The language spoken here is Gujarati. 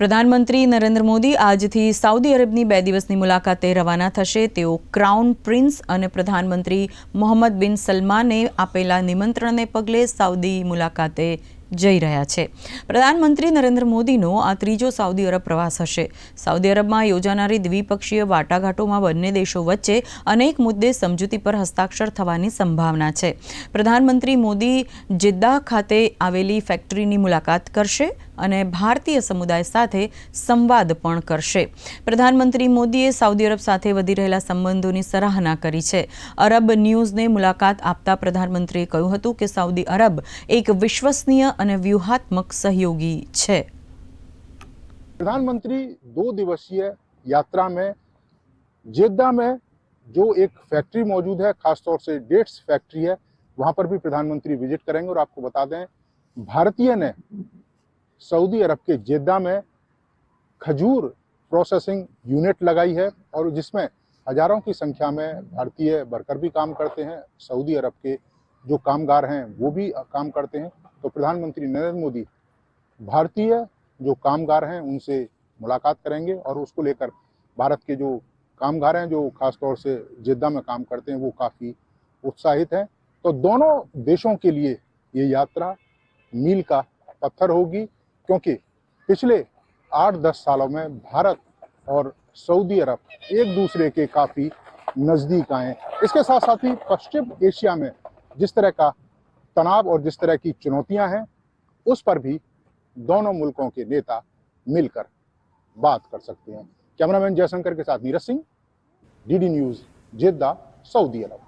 પ્રધાનમંત્રી નરેન્દ્ર મોદી આજથી સાઉદી અરબની બે દિવસની મુલાકાતે રવાના થશે તેઓ ક્રાઉન પ્રિન્સ અને પ્રધાનમંત્રી મોહમ્મદ બિન સલમાને આપેલા નિમંત્રણને પગલે સાઉદી મુલાકાતે જઈ રહ્યા છે પ્રધાનમંત્રી નરેન્દ્ર મોદીનો આ ત્રીજો સાઉદી અરબ પ્રવાસ હશે સાઉદી અરબમાં યોજાનારી દ્વિપક્ષીય વાટાઘાટોમાં બંને દેશો વચ્ચે અનેક મુદ્દે સમજૂતી પર હસ્તાક્ષર થવાની સંભાવના છે પ્રધાનમંત્રી મોદી જિદ્દાહ ખાતે આવેલી ફેક્ટરીની મુલાકાત કરશે અને ભારતીય સમુદાય સાથે સંવાદ પણ કરશે प्रधानमंत्री मोदी એ સાઉદી અરેબ સાથે વધે રહેલા સંબંધોની સરાહના કરી છે અરબ ન્યૂઝને મુલાકાત આપતા प्रधानमंत्री કહ્યું હતું કે સાઉદી અરેબ એક વિશ્વસનીય અને વ્યૂહાત્મક સહયોગી છે प्रधानमंत्री 2 દિવસીય યાત્રામાં જિદદામાં જો એક ફેક્ટરી મોજૂદ છે ખાસ તો સે ડેટ્સ ફેક્ટરી છે वहां पर भी प्रधानमंत्री વિઝિટ કરેંગે અને આપકો બતા દે ભારતીયને सऊदी अरब के जेद्दा में खजूर प्रोसेसिंग यूनिट लगाई है और जिसमें हजारों की संख्या में भारतीय वर्कर भी काम करते हैं सऊदी अरब के जो कामगार हैं वो भी काम करते हैं तो प्रधानमंत्री नरेंद्र मोदी भारतीय जो कामगार हैं उनसे मुलाकात करेंगे और उसको लेकर भारत के जो कामगार हैं जो खासतौर से जिद्दा में काम करते हैं वो काफ़ी उत्साहित हैं तो दोनों देशों के लिए ये यात्रा मील का पत्थर होगी क्योंकि पिछले आठ दस सालों में भारत और सऊदी अरब एक दूसरे के काफ़ी नज़दीक आए इसके साथ साथ ही पश्चिम एशिया में जिस तरह का तनाव और जिस तरह की चुनौतियां हैं उस पर भी दोनों मुल्कों के नेता मिलकर बात कर सकते हैं कैमरामैन जयशंकर के साथ नीरज सिंह डीडी न्यूज़ जिद्दा सऊदी अरब